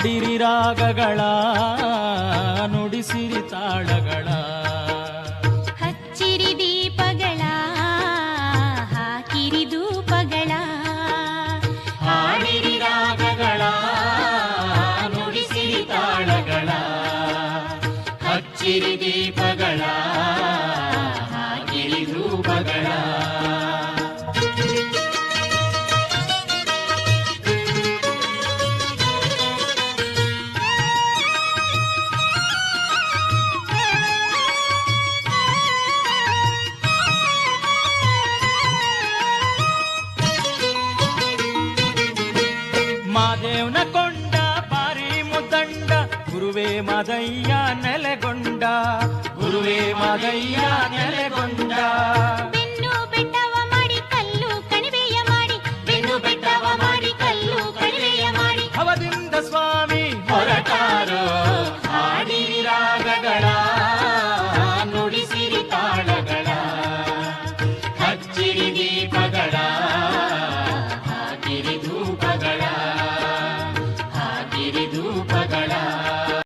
ಹಾಡಿರಿ ರಾಗಗಳ ನುಡಿಸಿರಿ ತಾಳಗಳ. ಹಚ್ಚಿರಿ ದೀಪಗಳ ಹಾಕಿರಿ ಧೂಪಗಳ. ಹಾಡಿರಿ ರಾಗಗಳ ನುಡಿಸಿರಿ ತಾಳಗಳ. ಹಚ್ಚಿರಿ ದೀಪಗಳ ಹಾಕಿರಿ ಧೂಪಗಳ. మాదేవన కొండ పారి ముదండ గురువే మాదయ్యా నెలగొండ. గురువే మాదయ్యా నెలగొండ.